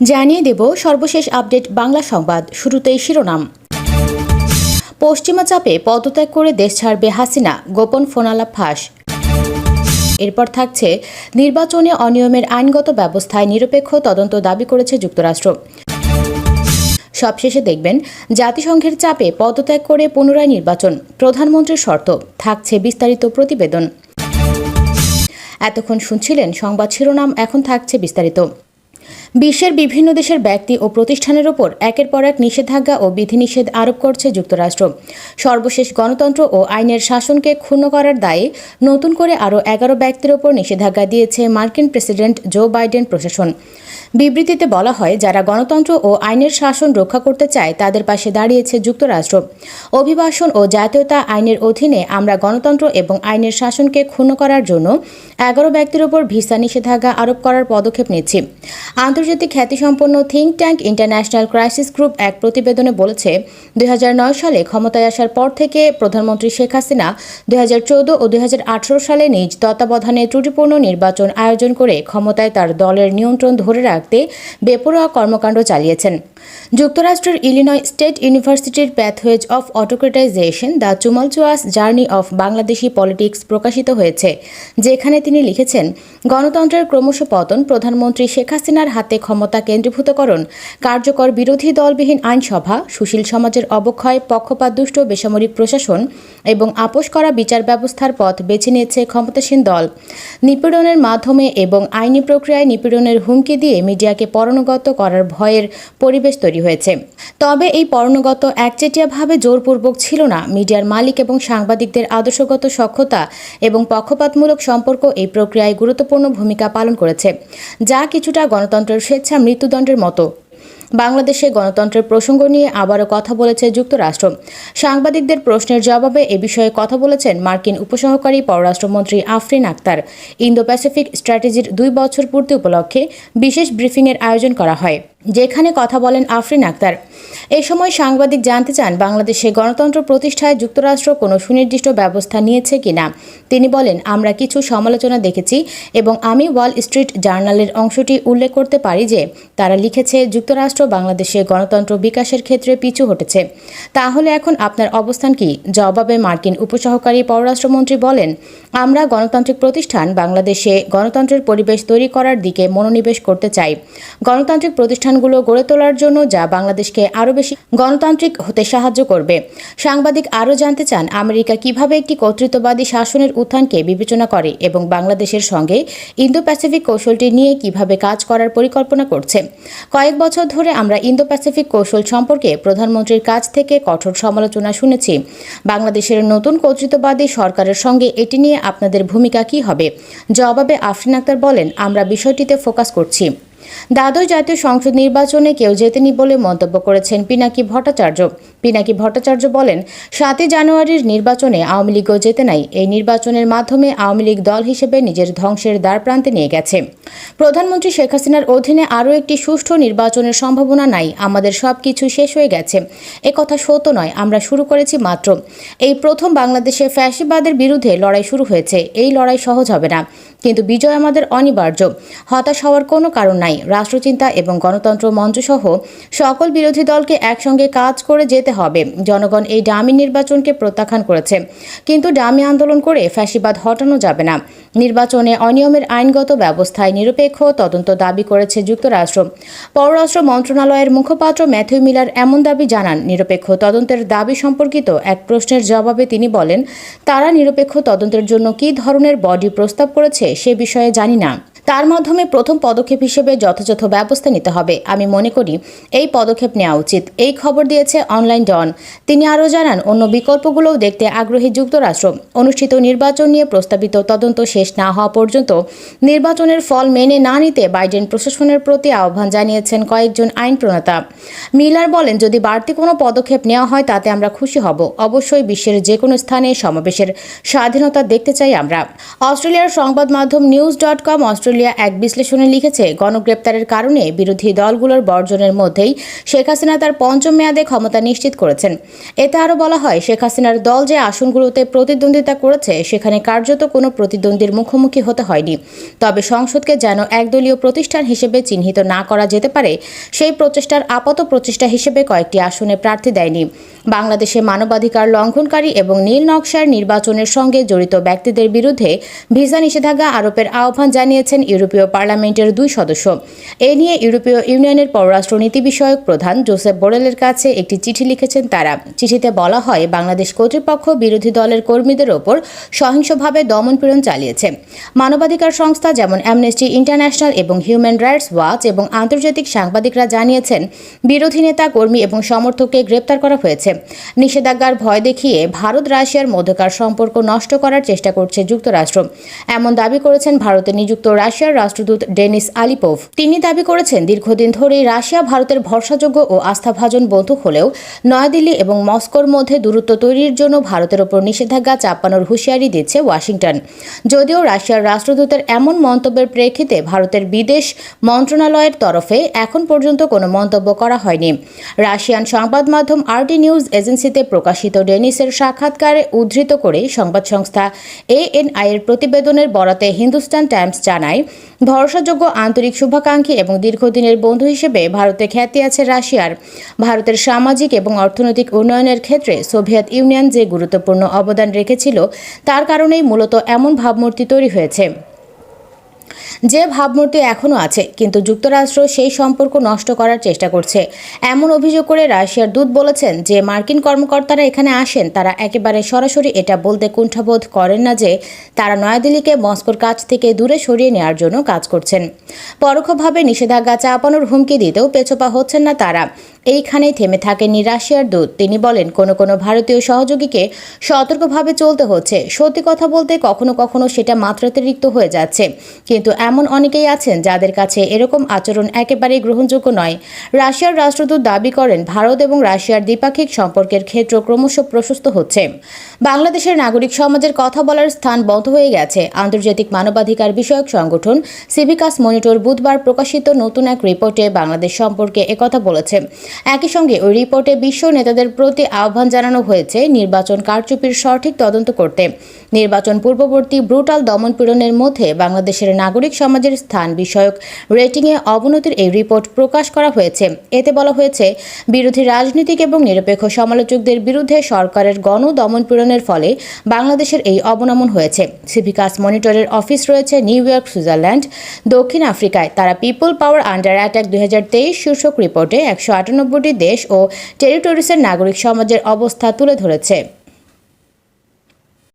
জানিয়ে দেব সর্বশেষ আপডেট বাংলা সংবাদ, শুরুতেই শিরোনাম। পশ্চিমা চাপে পদত্যাগ করে দেশ ছাড়বে হাসিনা, গোপন ফোনালাপ ফাঁস। এরপর থাকছে, নির্বাচনে অনিয়মের আইনগত ব্যবস্থায় নিরপেক্ষ তদন্ত দাবি করেছে যুক্তরাষ্ট্র। সবশেষে দেখবেন, জাতিসংঘের চাপে পদত্যাগ করে পুনরায় নির্বাচন, প্রধানমন্ত্রীর শর্ত, থাকছে বিস্তারিত প্রতিবেদন। এতক্ষণ শুনছিলেন সংবাদ শিরোনাম, এখন থাকছে বিস্তারিত। বিশ্বের বিভিন্ন দেশের ব্যক্তি ও প্রতিষ্ঠানের ওপর একের পর এক নিষেধাজ্ঞা ও বিধিনিষেধ আরোপ করছে যুক্তরাষ্ট্র। সর্বশেষ গণতন্ত্র ও আইনের শাসনকে ক্ষুণ্ণ করার দায়ে নতুন করে আরও এগারো ব্যক্তির ওপর নিষেধাজ্ঞা দিয়েছে মার্কিন প্রেসিডেন্ট জো বাইডেন প্রশাসন। বিবৃতিতে বলা হয়, যারা গণতন্ত্র ও আইনের শাসন রক্ষা করতে চায়, তাদের পাশে দাঁড়িয়েছে যুক্তরাষ্ট্র। অভিবাসন ও জাতীয়তা আইনের অধীনে আমরা গণতন্ত্র এবং আইনের শাসনকে ক্ষুণ্ণ করার জন্য এগারো ব্যক্তির ওপর ভিসা নিষেধাজ্ঞা আরোপ করার পদক্ষেপ নিচ্ছি। আন্তর্জাতিক খ্যাতিসম্পন্ন think tank International Crisis Group এক প্রতিবেদনে বলেছে, দুই হাজার নয় সালে ক্ষমতায় আসার পর থেকে প্রধানমন্ত্রী শেখ হাসিনা দুই হাজার চৌদ্দ ও দুই হাজার আঠারো সালে নিজ তত্ত্বাবধানে ত্রুটিপূর্ণ নির্বাচন আয়োজন করে ক্ষমতায় তার দলের নিয়ন্ত্রণ ধরে রাখতে বেপরোয়া কর্মকাণ্ড চালিয়েছেন। যুক্তরাষ্ট্রের ইলিনয় স্টেট ইউনিভার্সিটির pathways of autocratization, the tumultuous journey of Bangladeshi politics প্রকাশিত হয়েছে, যেখানে তিনি লিখেছেন, গণতন্ত্রের ক্রমশ পতন প্রধানমন্ত্রী শেখ হাসিনার হাতে ক্ষমতা কেন্দ্রীভূতকরণ, কার্যকর বিরোধী দলবিহীন আইনসভা, সুশীল সমাজের অবক্ষয় পক্ষপাতদুষ্ট বেসামরিক প্রশাসন এবং আপোষ করা বিচার ব্যবস্থার পথ বেছে নিয়েছে ক্ষমতাসীন দল। নিপীড়নের মাধ্যমে এবং আইনি প্রক্রিয়ায় নিপীড়নের হুমকি দিয়ে মিডিয়াকে পরণগত করার ভয়ের পরিবেশ তৈরি হয়েছে। তবে এই পরণগত একচেটিয়াভাবে জোরপূর্বক ছিল না। মিডিয়ার মালিক এবং সাংবাদিকদের আদর্শগত সক্ষতা এবং পক্ষপাতমূলক সম্পর্ক এই প্রক্রিয়ায় গুরুত্বপূর্ণ ভূমিকা পালন করেছে, যা কিছুটা গণতন্ত্রের স্বেচ্ছা মৃত্যুদণ্ডের মতো। বাংলাদেশে গণতন্ত্রের প্রসঙ্গ নিয়ে আবারও কথা বলেছে যুক্তরাষ্ট্র। সাংবাদিকদের প্রশ্নের জবাবে এ বিষয়ে কথা বলেছেন মার্কিন উপসহকারী পররাষ্ট্রমন্ত্রী আফরিন আক্তার ইন্দো প্যাসিফিক স্ট্র্যাটেজির দুই বছর পূর্তি উপলক্ষে বিশেষ ব্রিফিংয়ের আয়োজন করা হয়। যেখানে কথা বলেন আফরিন আক্তার। এ সময় সাংবাদিক জানতে চান, বাংলাদেশে গণতন্ত্র প্রতিষ্ঠায় যুক্তরাষ্ট্র কোনো সুনির্দিষ্ট ব্যবস্থা নিয়েছে কিনা। তিনি বলেন, আমরা কিছু সমালোচনা দেখেছি এবং আমি ওয়াল স্ট্রিট জার্নালের অংশটি উল্লেখ করতে পারি যে, তারা লিখেছে, যুক্তরাষ্ট্র বাংলাদেশে গণতন্ত্র বিকাশের ক্ষেত্রে পিছু হটেছে। তাহলে এখন আপনার অবস্থান কি? জবাবে মার্কিন উপসহকারী পররাষ্ট্রমন্ত্রী বলেন, আমরা গণতান্ত্রিক প্রতিষ্ঠান বাংলাদেশে গণতন্ত্রের পরিবেশ তৈরি করার দিকে মনোনিবেশ করতে চাই। গণতান্ত্রিক প্রতিষ্ঠানগুলো গড়ে তোলার জন্য যা বাংলাদেশকে আরও বেশি গণতান্ত্রিক হতে সাহায্য করবে। সাংবাদিক আরও জানতে চান, আমেরিকা কীভাবে একটি কর্তৃত্ববাদী শাসনের উত্থানকে বিবেচনা করে এবং বাংলাদেশের সঙ্গে ইন্দো প্যাসিফিক কৌশলটি নিয়ে কীভাবে কাজ করার পরিকল্পনা করছে। কয়েক বছর ধরে আমরা ইন্দো প্যাসিফিক কৌশল সম্পর্কে প্রধানমন্ত্রীর কাছ থেকে কঠোর সমালোচনা শুনেছি। বাংলাদেশের নতুন কর্তৃত্ববাদী সরকারের সঙ্গে এটি নিয়ে আপনাদের ভূমিকা কী হবে? জবাবে আফরিন আক্তার বলেন, আমরা বিষয়টিতে ফোকাস করছি। দ্বাদশ জাতীয় সংসদ নির্বাচনে কেউ জেতেনি বলে মন্তব্য করেছেন পিনাকি ভট্টাচার্য। পিনাকি ভট্টাচার্য বলেন, সাতই জানুয়ারির নির্বাচনে আওয়ামী লীগও জেতে নাই। এই নির্বাচনের মাধ্যমে আওয়ামী লীগ দল হিসেবে নিজের ধ্বংসের দ্বার প্রান্তে নিয়ে গেছে। প্রধানমন্ত্রী শেখ হাসিনার অধীনে আরও একটি সুষ্ঠু নির্বাচনের সম্ভাবনা নাই। আমাদের সব কিছু শেষ হয়ে গেছে। কথা সত্য নয়, আমরা শুরু করেছি মাত্র। এই প্রথম বাংলাদেশে ফ্যাসিবাদের বিরুদ্ধে লড়াই শুরু হয়েছে। এই লড়াই সহজ হবে না। কিন্তু বিজয় আমাদের অনিবার্য। হতাশ হওয়ার কোনো কারণ নাই। রাষ্ট্রচিন্তা এবং গণতন্ত্র মঞ্চসহ সকল বিরোধী দলকে একসঙ্গে কাজ করে যেতে হবে। জনগণ এই ডামি নির্বাচনকে প্রত্যাখ্যান করেছে। কিন্তু ডামি আন্দোলন করে ফ্যাসিবাদ হটানো যাবে না। নির্বাচনে অনিয়মের আইনগত ব্যবস্থায় নিরপেক্ষ তদন্ত দাবি করেছে যুক্তরাষ্ট্র। পররাষ্ট্র মন্ত্রণালয়ের মুখপাত্র ম্যাথিউ মিলার এমন দাবি জানান, নিরপেক্ষ তদন্তের দাবি সম্পর্কিত এক প্রশ্নের জবাবে তিনি বলেন, তারা নিরপেক্ষ তদন্তের জন্য কী ধরনের বডি প্রস্তাব করেছে সে বিষয়ে জানি না। তার মাধ্যমে প্রথম পদক্ষেপ হিসেবে যথাযথ ব্যবস্থা নিতে হবে। আমি মনে করি, এই পদক্ষেপ নেওয়া উচিত। এই খবর দিয়েছে অনলাইন ডন। তিনি আরও জানান, অন্য বিকল্পগুলোও দেখতে আগ্রহী যুক্তরাষ্ট্র। অনুষ্ঠিত নির্বাচন নিয়ে প্রস্তাবিত তদন্ত শেষ না হওয়া পর্যন্ত নির্বাচনের ফল মেনে না নিতে বাইডেন প্রশাসনের প্রতি আহ্বান জানিয়েছেন কয়েকজন আইন প্রণেতা। মিলার বলেন, যদি বাড়তি কোনো পদক্ষেপ নেওয়া হয়, তাতে আমরা খুশি হব। অবশ্যই বিশ্বের যে কোনো স্থানে সমাবেশের স্বাধীনতা দেখতে চাই আমরা। অস্ট্রেলিয়ার সংবাদ মাধ্যম news dot com Australia Australia এক বিশ্লেষণে লিখেছে, গণগ্রেপ্তারের কারণে বিরোধী দলগুলোর বর্জনের মধ্যেই শেখ হাসিনা তার পঞ্চম মেয়াদে ক্ষমতা নিশ্চিত করেছেন। এতে আরও বলা হয়, শেখ হাসিনার দল যে আসনগুলোতে প্রতিদ্বন্দ্বিতা করেছে, সেখানে কার্যত কোনো প্রতিদ্বন্দ্বীর মুখোমুখি হতে হয়নি। তবে সংসদকে যেন একদলীয় প্রতিষ্ঠান হিসেবে চিহ্নিত না করা যেতে পারে, সেই প্রচেষ্টার আপাত প্রচেষ্টা হিসেবে কয়েকটি আসনে প্রার্থী দেয়নি। বাংলাদেশে মানবাধিকার লঙ্ঘনকারী এবং নীল নকশার নির্বাচনের সঙ্গে জড়িত ব্যক্তিদের বিরুদ্ধে ভিসা নিষেধাজ্ঞা আরোপের আহ্বান জানিয়েছেন ইউরোপীয় পার্লামেন্টের দুই সদস্য। এ নিয়ে ইউরোপীয় ইউনিয়নের পররাষ্ট্র নীতি বিষয়ক প্রধান জোসেফ বোরেলের কাছে একটি চিঠি লিখেছেন তারা। চিঠিতে বলা হয়, বাংলাদেশ কর্তৃপক্ষ বিরোধী দলের কর্মীদের ওপর সহিংসভাবে দমনপীড়ন চালিয়েছে। মানবাধিকার সংস্থা যেমন অ্যামনেস্টি ইন্টারন্যাশনাল এবং হিউম্যান রাইটস ওয়াচ এবং আন্তর্জাতিক সাংবাদিকরা জানিয়েছেন, বিরোধী নেতা, কর্মী এবং সমর্থককে গ্রেপ্তার করা হয়েছে। নিষেধাজ্ঞার ভয় দেখিয়ে ভারত রাশিয়ার মধ্যকার সম্পর্ক নষ্ট করার চেষ্টা করছে যুক্তরাষ্ট্র। এমন দাবি করেছেন ভারতে নিযুক্ত রাশিয়ার রাষ্ট্রদূত ডেনিস আলিপোভ। তিনি দাবি করেছেন, দীর্ঘদিন ধরেই রাশিয়া ভারতের ভরসাযোগ্য ও আস্থাভাজন বন্ধু হলেও নয়াদিল্লি এবং মস্কোর মধ্যে দূরত্ব তৈরির জন্য ভারতের ওপর নিষেধাজ্ঞা চাপানোর হুঁশিয়ারি দিচ্ছে ওয়াশিংটন। যদিও রাশিয়ার রাষ্ট্রদূতের এমন মন্তব্যের প্রেক্ষিতে ভারতের বিদেশ মন্ত্রণালয়ের তরফে এখন পর্যন্ত কোনো মন্তব্য করা হয়নি। রাশিয়ান সংবাদ মাধ্যম আরটি নিউজ এজেন্সিতে প্রকাশিত ডেনিসের সাক্ষাৎকারে উদ্ধৃত করে সংবাদ সংস্থা এএনআই এর প্রতিবেদনের বরাতে হিন্দুস্তান টাইমস জানায় ভরসাযোগ্য আন্তরিক শুভাকাঙ্ক্ষী এবং দীর্ঘদিনের বন্ধু হিসেবে ভারতে খ্যাতি আছে রাশিয়ার। ভারতের সামাজিক এবং অর্থনৈতিক উন্নয়নের ক্ষেত্রে সোভিয়েত ইউনিয়ন যে গুরুত্বপূর্ণ অবদান রেখেছিল, তার কারণেই মূলত এমন ভাবমূর্তি তৈরি হয়েছে। যে ভাবমূর্তি এখনও আছে, কিন্তু যুক্তরাষ্ট্র সেই সম্পর্ক নষ্ট করার চেষ্টা করছে। এমন অভিযোগ করে রাশিয়ার দূত বলেছেন যে, মার্কিন কর্মকর্তারা এখানে আসেন, তারা একেবারে সরাসরি এটা বলতে কুণ্ঠাবোধ করেন না যে, তারা নয়াদিল্লিকে মস্কোর কাছ থেকে দূরে সরিয়ে নেওয়ার জন্য কাজ করছেন। পরোক্ষভাবে নিষেধাজ্ঞা চাপানোর হুমকি দিতেও পেছোপা হচ্ছেন না তারা। এইখানেই থেমে থাকেননি রাশিয়ার দূত। তিনি বলেন, কোনো কোনো ভারতীয় সহযোগীকে সতর্কভাবে চলতে হচ্ছে। সত্যি কথা বলতে কখনো কখনো সেটা মাত্রাতিরিক্ত হয়ে যাচ্ছে। কিন্তু এমন অনেকেই আছেন যাদের কাছে এরকম আচরণ একেবারেই গ্রহণযোগ্য নয়। রাশিয়ার রাষ্ট্রদূত দাবি করেন, ভারত এবং রাশিয়ার দ্বিপাক্ষিক সম্পর্কের ক্ষেত্র ক্রমশ প্রশস্ত হচ্ছে। বাংলাদেশের নাগরিক সমাজের কথা বলার স্থান বন্ধ হয়ে গেছে। আন্তর্জাতিক মানবাধিকার বিষয়ক সংগঠন সিভিকাস মনিটর বুধবার প্রকাশিত নতুন এক রিপোর্টে বাংলাদেশ সম্পর্কে একথা বলেছে। একই সঙ্গে ওই রিপোর্টে বিশ্ব নেতাদের প্রতি আহ্বান জানানো হয়েছে নির্বাচন কারচুপির সঠিক তদন্ত করতে। নির্বাচন পূর্ববর্তী ব্রুটাল দমনপীড়নের মধ্যে বাংলাদেশের নাগরিক সমাজের স্থান বিষয়ক রেটিংয়ে অবনতির এই রিপোর্ট প্রকাশ করা হয়েছে। এতে বলা হয়েছে, বিরোধী রাজনীতিক এবং নিরপেক্ষ সমালোচকদের বিরুদ্ধে সরকারের গণ দমনপীড়নের ফলে বাংলাদেশের এই অবনমন হয়েছে। সিভিকাস মনিটরের অফিস রয়েছে নিউ ইয়র্ক, সুইজারল্যান্ড, দক্ষিণ আফ্রিকায়। তারা পিপল পাওয়ার আন্ডার অ্যাটাক দুই হাজার তেইশ শীর্ষক রিপোর্টে একশো আটানব্বইটি দেশ ও টেরিটরিসের নাগরিক সমাজের অবস্থা তুলে ধরেছে।